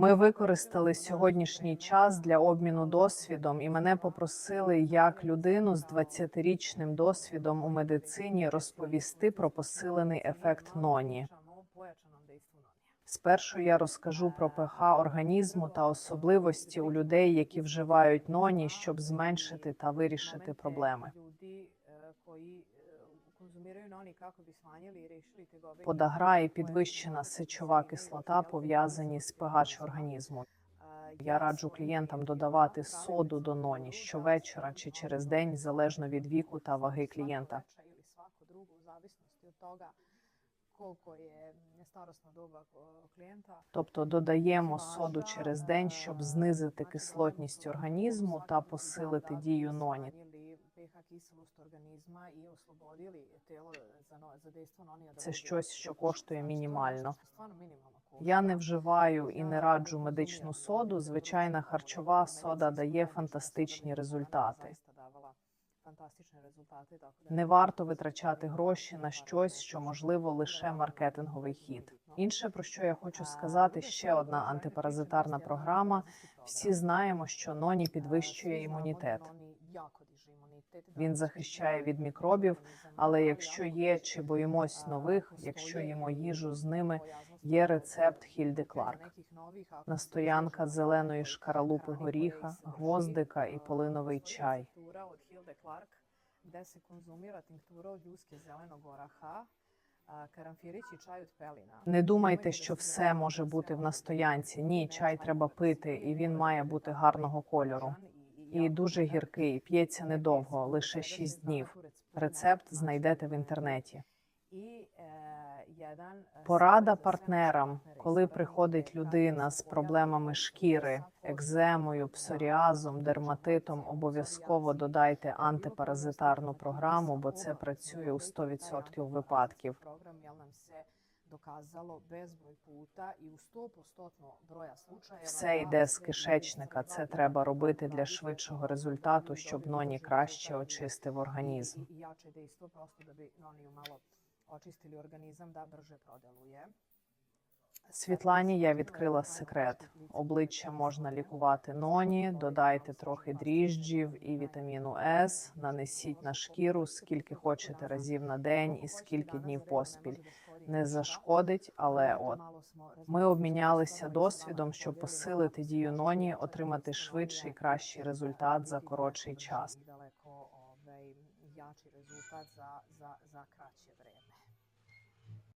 Ми використали сьогоднішній час для обміну досвідом, і мене попросили як людину з 20-річним досвідом у медицині розповісти про посилений ефект ноні. Спершу я розкажу про ПХ організму та особливості у людей, які вживають ноні, щоб зменшити та вирішити проблеми. Подагра і підвищена сечова кислота пов'язані з pH організму. Я раджу клієнтам додавати соду до ноні щовечора чи через день, залежно від віку та ваги клієнта. Тобто додаємо соду через день, щоб знизити кислотність організму та посилити дію ноні. Це щось, що коштує мінімально. Я не вживаю і не раджу медичну соду. Звичайна харчова сода дає фантастичні результати. Не варто витрачати гроші на щось, що можливо лише маркетинговий хід. Інше про що я хочу сказати, ще одна антипаразитарна програма. Всі знаємо, що ноні підвищує імунітет. Він захищає від мікробів, але якщо є чи боїмось нових, якщо їмо їжу з ними, є рецепт Хільди Кларк. Настоянка зеленої шкаралупи горіха, гвоздика і полиновий чай. tinktura od ljuske zelenog oraha, a, karamfirić i čaj od. Не думайте, що все може бути в настоянці. Ні, чай треба пити, і він має бути гарного кольору. І дуже гіркий, п'ється недовго, лише 6 днів. Рецепт знайдете в інтернеті. Порада партнерам, коли приходить людина з проблемами шкіри, екземою, псоріазом, дерматитом, обов'язково додайте антипаразитарну програму, бо це працює у 100% випадків. Program jel nam se doказalo bezbroj puta i u 100% broja slučajeva. Все йде з кишечника. Це треба робити для швидшого результату, щоб ноні краще очистив організм. I jače dejstvo prosto da bi noniju malo očistili organizam da brže prodeluje. Світлані я відкрила секрет. Обличчя можна лікувати ноні, додайте трохи дріжджів і вітаміну С, нанесіть на шкіру скільки хочете разів на день і скільки днів поспіль. Не зашкодить, але от ми обмінялися досвідом, щоб посилити дію ноні, отримати швидший, кращий результат за коротший час. Jači rezultat za, za, za kraće vreme.